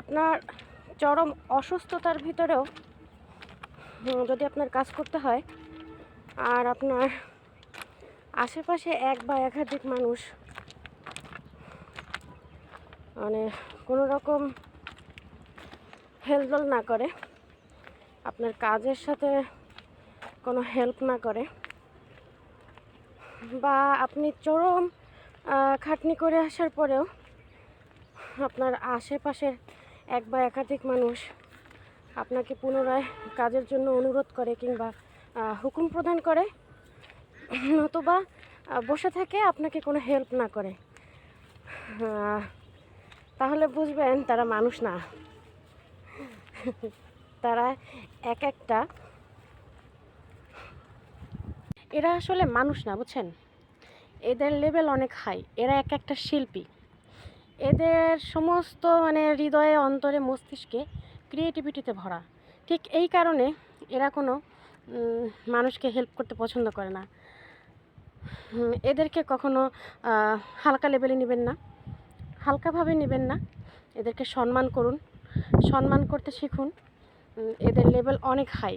আপনার চরম অসুস্থতার ভিতরেও যদি আপনার কাজ করতে হয়, আর আপনার আশেপাশে এক বা একাধিক মানুষ মানে কোনো রকম হেলদোল না করে, আপনার কাজের সাথে কোনো হেল্প না করে, বা আপনি চরম খাটনি করে আসার পরেও আপনার আশেপাশের এক বা একাধিক মানুষ আপনাকে পুনরায় কাজের জন্য অনুরোধ করে কিংবা হুকুম প্রদান করে, নতুবা বসে থেকে আপনাকে কোনো হেল্প না করে। তাহলে বুঝবেন তারা মানুষ না। তারা এক একটা। এরা আসলে মানুষ না, বুঝছেন? এদের লেভেল অনেক হাই এরা এক একটা শিল্পী। এদের সমস্ত মানে হৃদয়ে, অন্তরে মস্তিষ্কে ক্রিয়েটিভিটিতে ভরা। ঠিক এই কারণে এরা কোনো মানুষকে হেল্প করতে পছন্দ করে না। এদেরকে কখনো হালকা লেভেলে নেবেন না। হালকাভাবে নেবেন না। এদেরকে সম্মান করুন। সম্মান করতে শিখুন। এদের লেভেল অনেক হাই